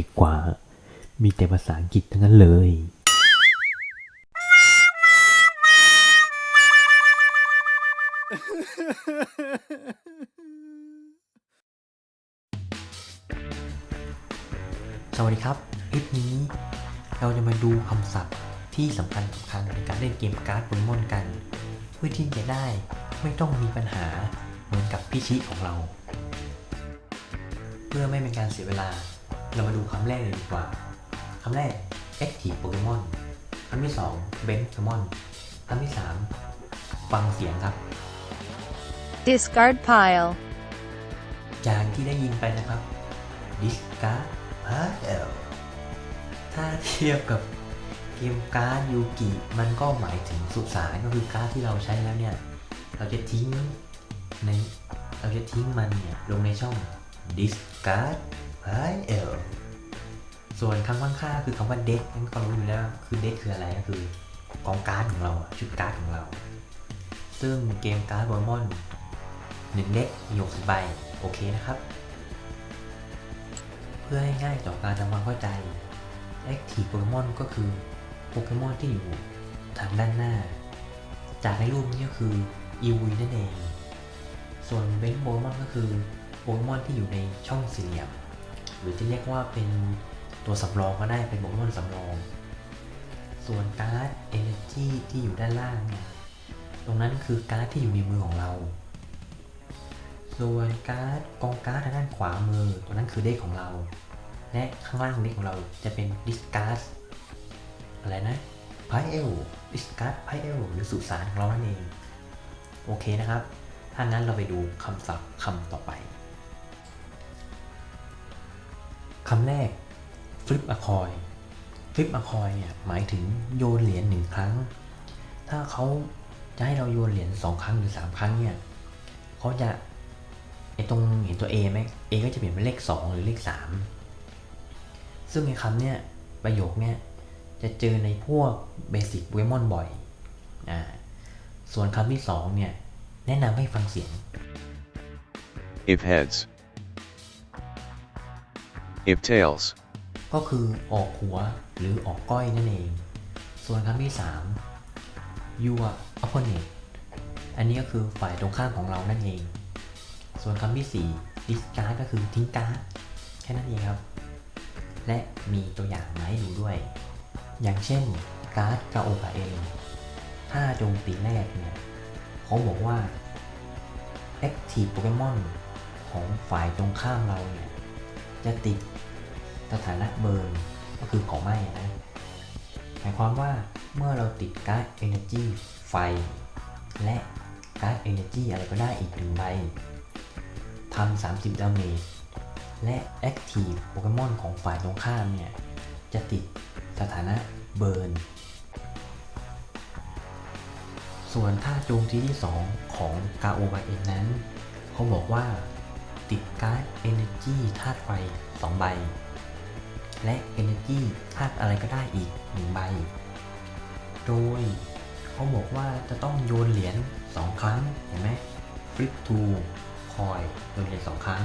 ดีกว่า มีแต่ภาษาอังกฤษทั้งนั้นเลย สวัสดีครับ คลิปนี้ เราจะมาดูคำศัพท์ที่สำคัญสำคัญในการเล่นเกมการ์ดโปเกมอนกัน เพื่อที่จะได้ไม่ต้องมีปัญหาเหมือนกับพี่ชิของเรา เพื่อไม่เป็นการเสียเวลา เรามาดูคำแรกเลยดีกว่าคำแรก Active Pokemon คำที่2 Bench Pokemon คำที่ 3 ฟังเสียงครับ Discard pile. จากที่ได้ยินไปนะครับ Discard Pile ถ้าเทียบกับเกมการ์ดยูกิมันก็หมายถึงสุสานก็คือการ์ดที่เราใช้แล้วเนี่ย เราจะทิ้งในเราจะทิ้งมันเนี่ยลงในช่อง discard pile ส่วนคำข้างๆคือคำว่า deck นั่นก็รู้อยู่แล้วคือ deck คืออะไรก็คือกองการ์ดของเราชุดการ์ดของเรา ซึ่งเกมการ์ดโปเกมอนหนึ่งเด็กมี60ใบโอเคนะครับ เพื่อให้ง่ายต่อการทำความเข้าใจ Active Pokemon ก็คือโปเกมอนที่อยู่ทางด้านหน้า จากในรูปนี้ก็คือ e v นั่นเอง ส่วนเบนโปเกมอนก็คือโปเกมอนที่อยู่ในช่องสี่เหลี่ยม หรือจะเรียกว่าเป็นตัวสำรองก็ได้เป็นโปเกมอนสำรอง ส่วนการ์ด Energy ที่อยู่ด้านล่างเนี่ยตรงนั้นคือการ์ดที่อยู่ในมือของเรา ส่วนการ์ดกองการ์ดทางด้านขวามือตัวนั้นคือเด็กของเรา และข้างล่างเด็กของเราจะเป็น discard อะไรนะ pile discard pile หรือสุสานของเรานั่นเอง โอเคนะครับ ถ้างั้นเราไปดูคำศัพท์คำต่อไป คำแรก flip a coin flip a coin เนี่ยหมายถึงโยนเหรียญหนึ่งครั้ง ถ้าเขาจะให้เราโยนเหรียญสองครั้งหรือสามครั้งเนี่ยเขาจะไอตรงเห็นตัว A ไหม A ก็จะเปลี่ยนเป็นเลข 2 หรือเลข 3 ซึ่งในคำเนี่ยประโยคเนี่ยจะเจอในพวกเบสิกเกมอนบ่อยอ่าส่วนคำที่ 2 เนี่ย แนะนำให้ฟังเสียง if heads, if tails, ก็คือออกหัวหรือออกก้อยนั่นเอง ส่วนคำที่ 3 your opponent อันนี้ก็คือฝ่ายตรงข้ามของเรานั่นเอง ส่วนคำที่ 4 discard ก็คือทิ้งการ์ดแค่นั้นเองครับ และมีตัวอย่างมาให้ดูด้วย อย่างเช่นการ์ดกาโอกาเองถ้าโจมตีแรกเนี่ยเขาบอกว่า Active Pokemon ของฝ่ายตรงข้ามเราเนี่ย จะติดสถานะเบิร์นก็คือของไหม้นะหมายความว่าเมื่อเราติดการ์ด Energy ไฟ และการ์ด Energy อะไรก็ได้อีกหนึ่งใบทำ30 ดาเมจและ Active โปเกมอนของฝ่ายตรงข้ามเนี่ย จะติดสถานะเบิร์นส่วนท่าโจมตีที่ 2 ของกาโอบเอ็นนั้น เขาบอกว่า ติดการ์ด Energy ธาตุไฟ 2 ใบ และ Energy ธาตุอะไรก็ได้อีก 1 ใบ โดยเขาบอกว่าจะต้องโยนเหรียญ2 ครั้ง เห็นไหม Flip to Coin โยนเหรียญ2 ครั้ง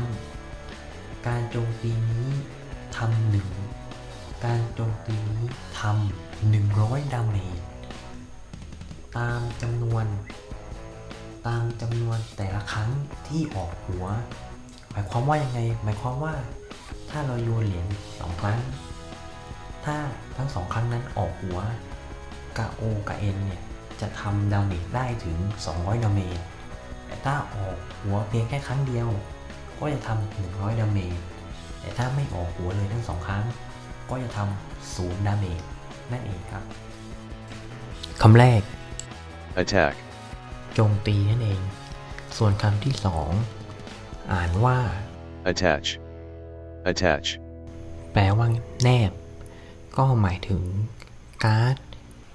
การโจมตีนี้ทำหนึ่งการโจมตีนี้ทำ100ดาเมจตามจำนวน ตามจำนวนแต่ละครั้งที่ออกหัว มายความว่ายังไง หมายความว่า ถ้าเราโยนเหรียญสองครั้ง ถ้าทั้งสองครั้งนั้นออกหัวกาโอกับเอ็นเนี่ย จะทำดาเมจได้ถึง 200 ดาเมจ แต่ถ้าออกหัวเพียงแค่ครั้งเดียว ก็จะทำ100 ดาเมจ แต่ถ้าไม่ออกหัวเลยทั้งสองครั้ง ก็จะทำศูนย์ดาเมจนั่นเองครับคำแรก attack, โจมตีนั่นเอง ส่วนคำที่สอง อ่านว่า attach, attach, แปลว่าแนบ ก็หมายถึงการ์ด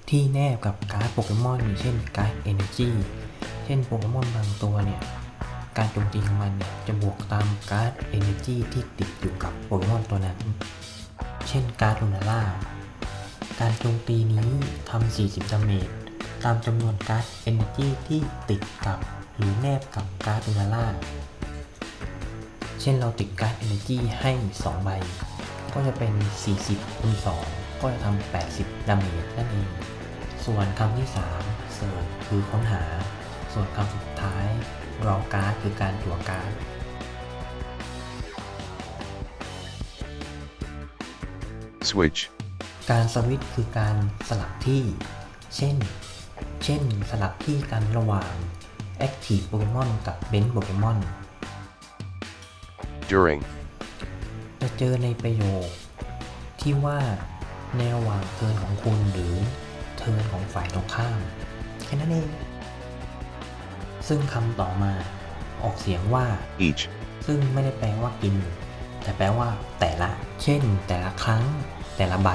ที่แนบกับการ์ดโปเกมอนอย่างเช่นการ์ด Energy เช่นโปเกมอนบางตัวเนี่ยการโจมตีของมันเนี่ยจะบวกตามการ์ด Energy ที่ติดอยู่กับโปเกมอนตัวนั้น เช่นการ์ดลูนาล่าการโจมตีนี้ทำ 40ดาเมจตามจำนวนการ์ด Energy ที่ติดกับหรือแนบกับการ์ดลูนาล่า เช่นเราติดการ์ด Energy ให้ 2 ใบ ก็จะเป็น 40คูณ2ก็จะทำ80 ดาเมจนั่นเอง ส่วนคำที่ 3 เสิร์ชคือค้นหา ส่วนคำสุดท้ายรอการ์ดคือการจั่วการ์ด switch, การสวิตช์คือการสลับที่ เช่น เช่น สลับที่กันระหว่าง Active Pokemon กับ Bench Pokemon during, จะเจอในประโยค ที่ว่าในระหว่างเทิร์นของคุณหรือเทิร์นของฝ่ายตรงข้ามแค่นั้นเอง ซึ่งคำต่อมาออกเสียงว่า each, ซึ่งไม่ได้แปลว่ากิน แต่แปลว่าแต่ละ เช่น แต่ละครั้ง แต่ละใบ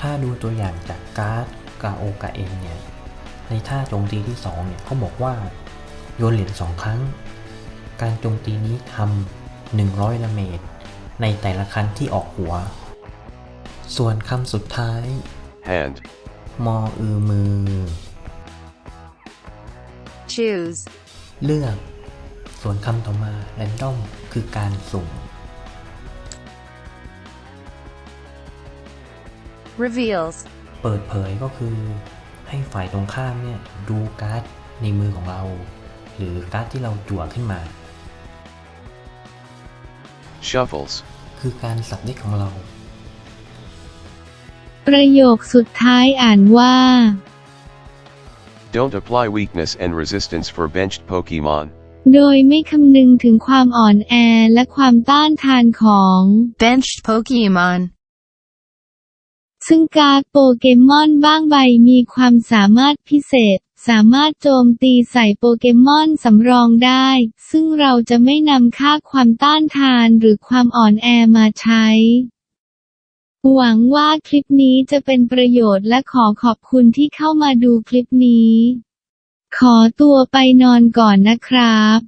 ถ้าดูตัวอย่างจากการ์ดกาโอกาเอ็นเนี่ย ในท่าโจมตีที่ 2 เนี่ยเขาบอกว่า โยนเหรียญสองครั้ง การโจมตีนี้ทำ 100ดาเมจในแต่ละครั้งที่ออกหัว ส่วนคำสุดท้าย hand, มออือมือ choose, เลือก ส่วนคำต่อมา random คือการสุ่ม reveals, เปิดเผยก็คือ ให้ฝ่ายตรงข้ามเนี่ยดูการ์ดในมือของเรา หรือการ์ดที่เราจั่วขึ้นมา shuffles, คือการสับเด็กของเรา ประโยคสุดท้ายอ่านว่า don't apply weakness and resistance for benched Pokemon, โดยไม่คำนึงถึงความอ่อนแอและความต้านทานของ benched Pokemon, ซึ่งการ์ดโปเกมอนบ้างใบมีความสามารถพิเศษ สามารถโจมตีใส่โปเกมอนสำรองได้ ซึ่งเราจะไม่นำค่าความต้านทานหรือความอ่อนแอมาใช้ หวังว่าคลิปนี้จะเป็นประโยชน์และขอขอบคุณที่เข้ามาดูคลิปนี้ ขอตัวไปนอนก่อนนะครับ